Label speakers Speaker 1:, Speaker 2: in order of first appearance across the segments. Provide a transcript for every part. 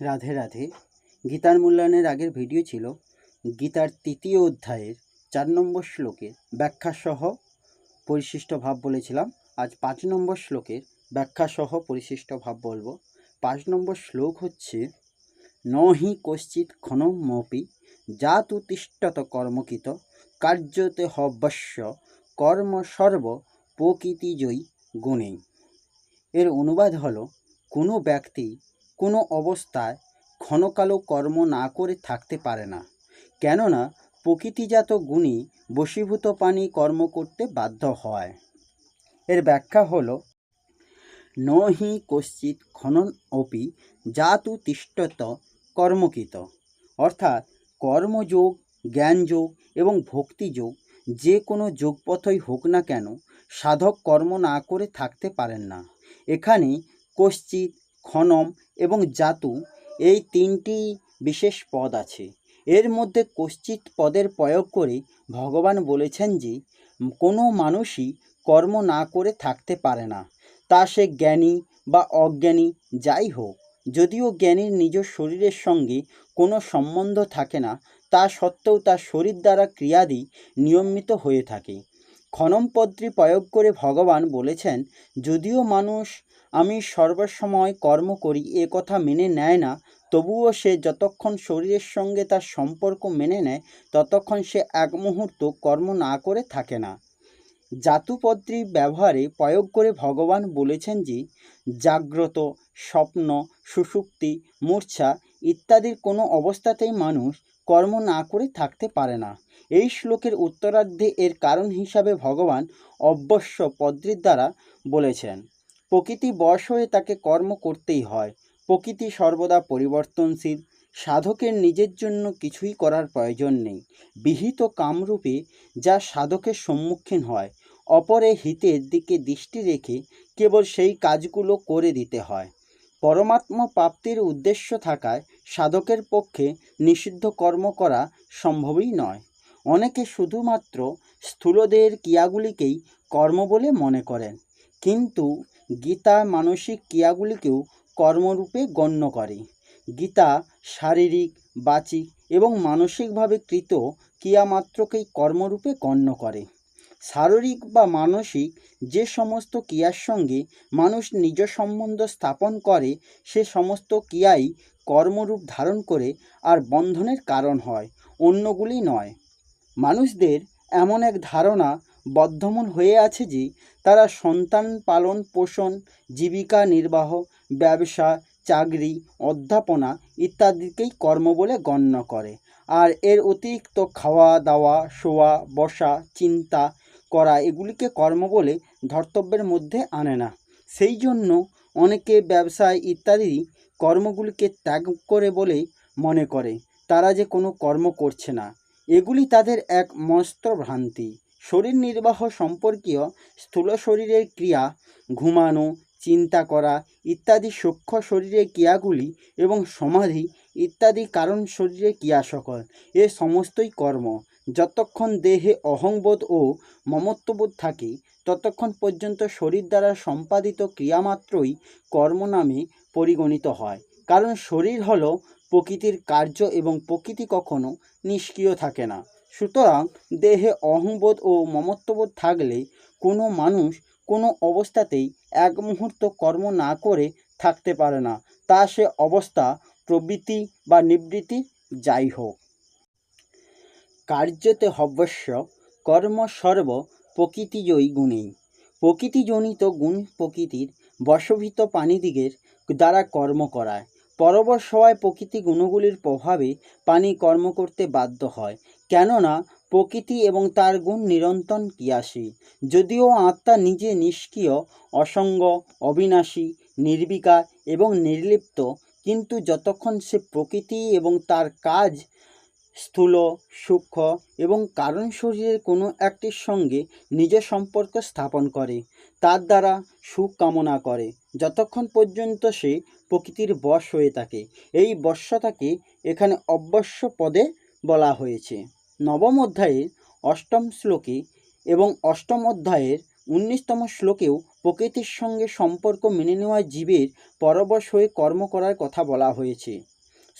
Speaker 1: রাধে রাধে। গীতার মূল্যায়নের আগের ভিডিও ছিল গীতার তৃতীয় অধ্যায়ের চার নম্বর শ্লোকের ব্যাখ্যাসহ পরিশিষ্ট ভাব বলেছিলাম। আজ পাঁচ নম্বর শ্লোকের ব্যাখ্যাসহ পরিশিষ্ট ভাব বলব। পাঁচ নম্বর শ্লোক হচ্ছে ন হি কশ্চিৎ ক্ষণমপি জাতু তিষ্ঠত কর্মকিত কার্যতে হব্যস্য কর্ম সর্ব প্রকৃতিজয়ী গুণেই। এর অনুবাদ হলো, কোনো ব্যক্তি কোনো অবস্থায় ক্ষণকালো কর্ম না করে থাকতে পারে না। কেননা, প্রকৃতিজাত গুণী বশীভূত পানি কর্ম করতে বাধ্য হয়। এর ব্যাখ্যা হল, ন হি কশ্চিৎ ক্ষণন অপি জাতু তিষ্ঠত কর্মকৃত। অর্থাৎ, কর্মযোগ, জ্ঞানযোগ এবং ভক্তিযোগ যে কোনো যোগপথই হোক না কেন সাধক কর্ম না করে থাকতে পারেন না। এখানে কশ্চিৎ ক্ষণম এবং জাতু, এই তিনটি বিশেষ পদ আছে। এর মধ্যে কশ্চিত পদের প্রয়োগ করে ভগবান বলেছেন যে, কোনো মানুষই কর্ম না করে থাকতে পারে না। তা সে জ্ঞানী বা অজ্ঞানী যাই হোক, যদিও জ্ঞানীর নিজ শরীরের সঙ্গে কোনো সম্বন্ধ থাকে না, তা সত্ত্বেও তার শরীর দ্বারা ক্রিয়াদি নিয়মিত হয়ে থাকে। পদটি প্রয়োগ করে ভগবান বলেছেন, যদিও মানুষ আমি সর্বসময় কর্ম করি, এ কথা মেনে নেয় না। তবুও সে যতক্ষণ শরীরের সঙ্গে তার সম্পর্ক মেনে নেয়, ততক্ষণ সে এক মুহূর্ত কর্ম না করে থাকে না। জাতুপত্রী ব্যবহারে প্রয়োগ করে ভগবান বলেছেন যে, জাগ্রত, স্বপ্ন সুষুপ্তি মূর্ছা ইত্যাদির কোনো অবস্থাতেই মানুষ কর্ম না করে থাকতে পারে না। এই শ্লোকের উত্তরার্ধে এর কারণ হিসাবে ভগবান অবশ্য পদ্রির দ্বারা বলেছেন। প্রকৃতি বশ হয়ে তাকে কর্ম করতেই হয়। প্রকৃতি সর্বদা পরিবর্তনশীল, সাধকের নিজের জন্য কিছুই করার প্রয়োজন নেই। বিহিত কামরূপে যা সাধকের সম্মুখীন হয়, অপরে হিতের দিকে দৃষ্টি রেখে কেবল সেই কাজগুলো করে দিতে হয়। পরমাত্মা প্রাপ্তির উদ্দেশ্য থাকায় সাধকের পক্ষে নিষিদ্ধ কর্ম করা সম্ভবই নয়। অনেকে শুধুমাত্র স্থূলদের ক্রিয়াগুলিকেই কর্ম বলে মনে করেন, কিন্তু গীতা মানসিক ক্রিয়াগুলিকেও কর্মরূপে গণ্য করে। গীতা শারীরিক বাচিক এবং মানসিকভাবে কৃত ক্রিয়ামাত্রকেই কর্মরূপে গণ্য করে। শারীরিক বা মানসিক যে সমস্ত ক্রিয়ার সঙ্গে মানুষ নিজ সম্বন্ধ স্থাপন করে, সে সমস্ত ক্রিয়াই কর্মরূপ ধারণ করে আর বন্ধনের কারণ হয়, অন্যগুলি নয়। মানুষদের এমন এক ধারণা বদ্ধমূল হয়ে আছে যে, তারা সন্তান পালন পোষণ, জীবিকা নির্বাহ, ব্যবসা, চাকরি, অধ্যাপনা ইত্যাদিকেই কর্ম বলে গণ্য করে। আর এর অতিরিক্ত খাওয়া, দাওয়া, শোয়া, বসা, চিন্তা করা এগুলিকে কর্ম বলে ধর্তব্যের মধ্যে আনে না। সেই জন্য অনেকে ব্যবসায় ইত্যাদি কর্মগুলিকে ত্যাগ করে বলে মনে করে। তারা যে কোনো কর্ম করছে না। এগুলি তাদের এক মস্ত ভ্রান্তি শরীর নির্বাহ সম্পর্কীয় স্থূল শরীরের ক্রিয়া, ঘুমানো, চিন্তা করা ইত্যাদি সূক্ষ্ম শরীরের ক্রিয়াগুলি এবং সমাধি ইত্যাদি কারণ শরীরে ক্রিয়া সকল এ সমস্তই কর্ম। যতক্ষণ দেহে অহংবোধ ও মমত্ববোধ থাকে, ততক্ষণ পর্যন্ত শরীর দ্বারা সম্পাদিত ক্রিয়ামাত্রই কর্ম নামে পরিগণিত হয়। কারণ শরীর হল প্রকৃতির কার্য এবং প্রকৃতি কখনো নিষ্ক্রিয় থাকে না। সুতরাং দেহে অহংবোধ ও মমত্ববোধ থাকলে কোনো মানুষ কোনো অবস্থাতেই এক মুহূর্ত কর্ম না করে থাকতে পারে না। তা সে অবস্থা, প্রবৃত্তি বা নিবৃত্তি, যাই হোক। কার্যতে হব্যস্য, কর্ম সর্ব প্রকৃতিজয়ী গুণেই। প্রকৃতিজনিত গুণ প্রকৃতির বশভূত প্রাণীদিগের দ্বারা কর্ম করায়। পরবশ হওয়ায় প্রকৃতি গুণগুলির প্রভাবে প্রাণী কর্ম করতে বাধ্য হয়। কেননা প্রকৃতি এবং তার গুণ নিরন্তর ক্রিয়াশীল যদিও আত্মা নিজে নিষ্ক্রিয়, অসঙ্গ, অবিনাশী, নির্বিকার এবং নির্লিপ্ত, কিন্তু যতক্ষণ সে প্রকৃতি এবং তার কাজ স্থূল, সূক্ষ্ম এবং কারণ শরীরের কোনো একটির সঙ্গে নিজ সম্পর্ক স্থাপন করে, তার দ্বারা সুখ কামনা করে, যতক্ষণ পর্যন্ত সে প্রকৃতির বশ হয়ে থাকে। এই বশ্যতাকে এখানে অবশ্য পদে বলা হয়েছে। নবম অধ্যায়ের অষ্টম শ্লোকে এবং অষ্টম অধ্যায়ের উনিশতম শ্লোকেও প্রকৃতির সঙ্গে সম্পর্ক মেনে নেওয়া জীবের পরবশ হয়ে কর্ম করার কথা বলা হয়েছে।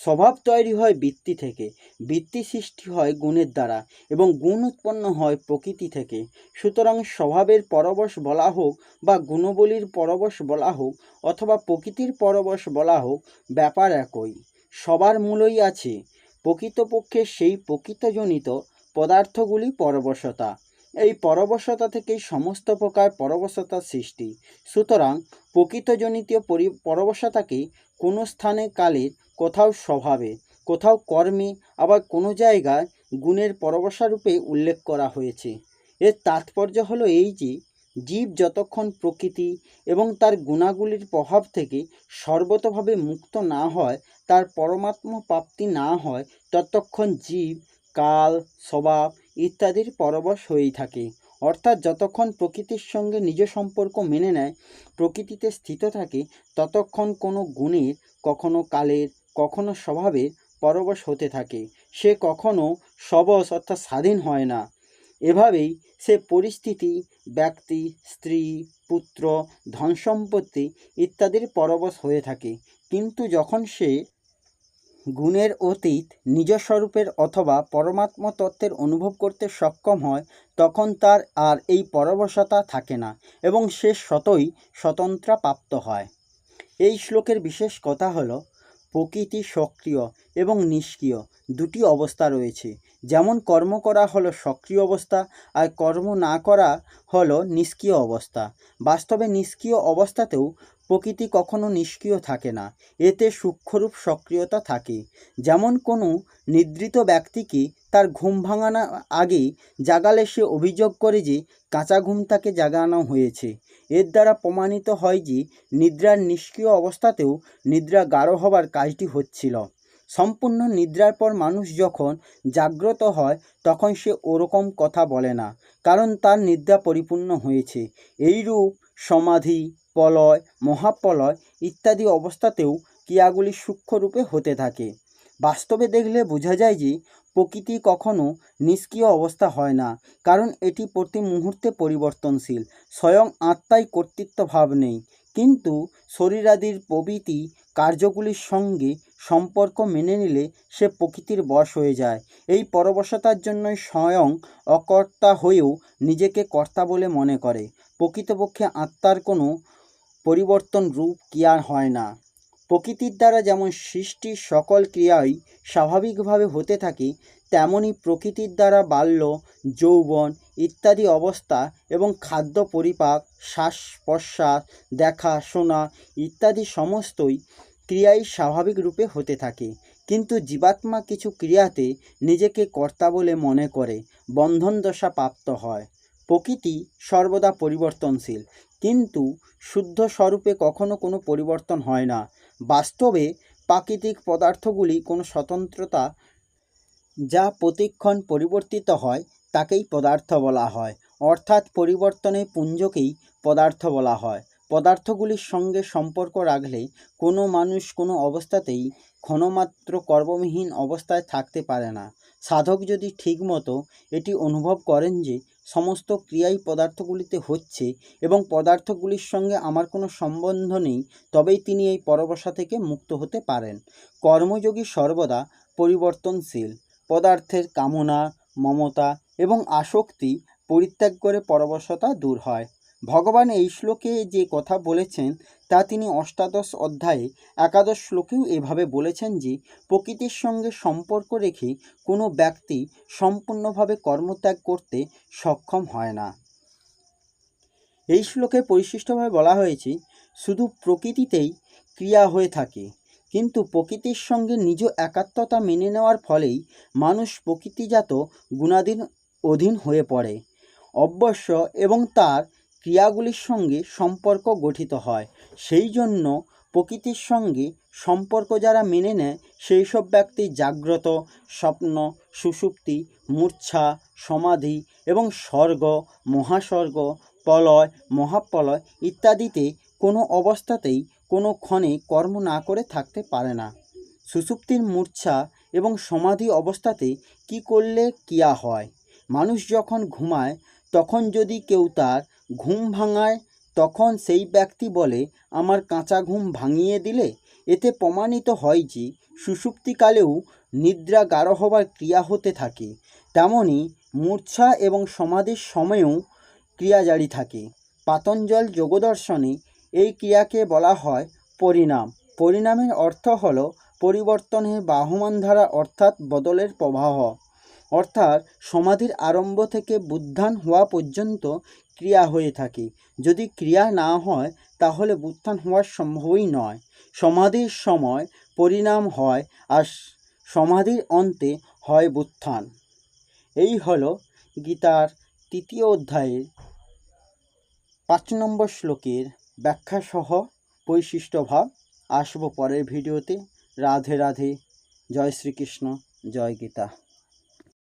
Speaker 1: স্বভাব তৈরি হয় বৃত্তি থেকে, বৃত্তি সৃষ্টি হয় গুণের দ্বারা এবং গুণ উৎপন্ন হয় প্রকৃতি থেকে। সুতরাং স্বভাবের পরবশ বলা হোক বা গুণবলীর পরবশ বলা হোক অথবা প্রকৃতির পরবশ বলা হোক, ব্যাপার একই। সবার মূলই আছে। প্রকৃতপক্ষে সেই প্রকৃতজনিত পদার্থগুলি পরবশতা। এই পরবশতা থেকেই সমস্ত প্রকার পরবশতার সৃষ্টি। সুতরাং প্রকৃতজনিত পরি, পরবশতাকে কোনো স্থানে কালের, কোথাও স্বভাবে, কোথাও কর্মে, আবার কোনো জায়গায় গুণের পরবশারূপে উল্লেখ করা হয়েছে। এর তাৎপর্য হলো এই যে জীব যতক্ষণ প্রকৃতি এবং তার গুণাগুলির প্রভাব থেকে সর্বতভাবে মুক্ত না হয়, তার পরমাত্ম প্রাপ্তি না হয়, ততক্ষণ জীব, কাল, স্বভাব ইত্যাদির পরবশ হয়েই থাকে। অর্থাৎ যতক্ষণ প্রকৃতির সঙ্গে নিজ সম্পর্ক মেনে নেয়, প্রকৃতিতে স্থিত থাকে, ততক্ষণ কোনো গুণের, কখনো কালের, কখনো স্বভাবের পরবশ হতে থাকে। সে কখনো সবস অর্থাৎ স্বাধীন হয় না। এভাবেই সে পরিস্থিতি, ব্যক্তি, স্ত্রী, পুত্র ধন সম্পত্তি ইত্যাদির পরবশ হয়ে থাকে। কিন্তু যখন সে গুণের অতীত নিজস্বরূপের অথবা পরমাত্ম তত্ত্বের অনুভব করতে সক্ষম হয়, তখন তার আর এই পরবশতা থাকে না এবং সে স্বতই স্বতন্ত্রা প্রাপ্ত হয়। এই শ্লোকের বিশেষ কথা হলো প্রকৃতি সক্রিয় এবং নিষ্ক্রিয় দুটি অবস্থা রয়েছে। যেমন কর্ম করা হলো সক্রিয় অবস্থা আর কর্ম না করা হলো নিষ্ক্রিয় অবস্থা। বাস্তবে নিষ্ক্রিয় অবস্থাতেও প্রকৃতি কখনো নিষ্ক্রিয় থাকে না। এতে সূক্ষ্মরূপ সক্রিয়তা থাকে। যেমন কোনো নিদ্রিত ব্যক্তিকে তার ঘুম ভাঙানোর আগে জাগালে সে অভিযোগ করে যে কাঁচা ঘুম তাকে জাগানো হয়েছে। এর দ্বারা প্রমাণিত হয় যে নিদ্রার নিষ্ক্রিয় অবস্থাতেও নিদ্রা গাঢ় হবার কাজটি হচ্ছিল। সম্পূর্ণ নিদ্রার পর মানুষ যখন জাগ্রত হয়, তখন সে ওরকম কথা বলে না, কারণ তার নিদ্রা পরিপূর্ণ হয়েছে। এইরূপ সমাধি প্রলয়, মহাপ্রলয় ইত্যাদি অবস্থাতেও ক্রিয়াগুলি সূক্ষ্মরূপে হতে থাকে। বাস্তবে দেখলে বোঝা যায় যে প্রকৃতি কখনো নিষ্ক্রিয় অবস্থা হয় না, কারণ এটি প্রতি মুহূর্তে পরিবর্তনশীল, স্বয়ং আত্মায় কর্তৃত্ব ভাব নেই। কিন্তু শরীরাদির প্রভৃতি কার্যগুলির সঙ্গে সম্পর্ক মেনে নিলে সে প্রকৃতির বশ হয়ে যায়। এই পরবশতার জন্যই স্বয়ং অকর্তা হয়েও নিজেকে কর্তা বলে মনে করে। প্রকৃতপক্ষে আত্মার কোনো পরিবর্তন রূপ ক্রিয়া হয় না। প্রকৃতির দ্বারা যেমন সৃষ্টির সকল ক্রিয়াই স্বাভাবিকভাবে হতে থাকে, তেমনি প্রকৃতির দ্বারা বাল্য, যৌবন ইত্যাদি অবস্থা এবং খাদ্য পরিপাক, শ্বাস প্রশ্বাস, দেখা, শোনা ইত্যাদি সমস্তই ক্রিয়াই স্বাভাবিক রূপে হতে থাকে। কিন্তু জীবাত্মা কিছু ক্রিয়াতে নিজেকে কর্তা বলে মনে করে বন্ধন দশা প্রাপ্ত হয়। প্রকৃতি সর্বদা পরিবর্তনশীল, কিন্তু শুদ্ধ স্বরূপে কখনো কোনো পরিবর্তন হয় না। বাস্তবে প্রাকৃতিক পদার্থগুলি কোনো স্বতন্ত্রতা যা প্রতিক্ষণ পরিবর্তিত হয়, তাকেই পদার্থ বলা হয়। অর্থাৎ পরিবর্তনের পুঞ্জকেই পদার্থ বলা হয়। পদার্থগুলির সঙ্গে সম্পর্ক রাখলে কোনো মানুষ কোনো অবস্থাতেই ক্ষণমাত্র কর্মবিহীন অবস্থায় থাকতে পারে না। সাধক যদি ঠিকমতো এটি অনুভব করেন যে সমস্ত ক্রিয়াই পদার্থগুলিতে হচ্ছে এবং পদার্থগুলির সঙ্গে আমার কোনো সম্বন্ধ নেই, তবেই তিনি এই পরবশা থেকে মুক্ত হতে পারেন। কর্মযোগী সর্বদা পরিবর্তনশীল। পদার্থের কামনা, মমতা এবং আসক্তি পরিত্যাগ করে পরবশতা দূর হয়। ভগবান এই শ্লোকে যে কথা বলেছেন, তা তিনি অষ্টাদশ অধ্যায়ে, একাদশ শ্লোকেও এভাবে বলেছেন যে, প্রকৃতির সঙ্গে সম্পর্ক রেখে কোনো ব্যক্তি সম্পূর্ণভাবে কর্মত্যাগ করতে সক্ষম হয় না। এই শ্লোকে পরিশিষ্টভাবে বলা হয়েছে, শুধু প্রকৃতিতেই ক্রিয়া হয়ে থাকে, কিন্তু প্রকৃতির সঙ্গে নিজ একাত্মতা মেনে নেওয়ার ফলেই মানুষ প্রকৃতিজাত গুণাধীন অধীন হয়ে পড়ে। অবশ্য এবং তার ক্রিয়াগুলির সঙ্গে সম্পর্ক গঠিত হয়। সেই জন্য প্রকৃতির সঙ্গে সম্পর্ক যারা মেনে নেয়, সেই সব ব্যক্তি জাগ্রত, স্বপ্ন সুষুপ্তি মূর্ছা, সমাধি এবং স্বর্গ, মহাস্বর্গ, প্রলয়, মহাপ্রলয় ইত্যাদিতে কোনো অবস্থাতেই কোনো ক্ষণে কর্ম না করে থাকতে পারে না। সুষুপ্তির মূর্ছা এবং সমাধি অবস্থাতে কি করলে কিয়া হয়? মানুষ যখন ঘুমায়, তখন যদি কেউ তার ঘুম ভাঙায়, তখন সেই ব্যক্তি বলে, আমার কাঁচা ঘুম ভাঙিয়ে দিলে? এতে প্রমাণিত হয় যে, সুষুপ্তিকালেও নিদ্রা গাঢ় হবার ক্রিয়া হতে থাকে। তেমনি মূর্ছা এবং সমাধির সময়েও ক্রিয়া জারি থাকে। পাতঞ্জল যোগদর্শনে এই ক্রিয়াকে বলা হয় পরিণাম। পরিণামের অর্থ হল পরিবর্তনের বাহমান ধারা অর্থাৎ বদলের প্রবাহ। অর্থাৎ সমাধির আরম্ভ থেকে বুদ্ধান হওয়া পর্যন্ত ক্রিয়া হয়ে থাকে। যদি ক্রিয়া না হয়, তাহলে বুত্থান হওয়ার সম্ভবই নয়। সমাধির সময় পরিণাম হয় আর সমাধির অন্তে হয় বুত্থান এই হল গীতার তৃতীয় অধ্যায়ের পাঁচ নম্বর শ্লোকের ব্যাখ্যাসহ বৈশিষ্ট্য ভাব আসব পরের ভিডিওতে। রাধে রাধে। জয় শ্রীকৃষ্ণ। জয় গীতা।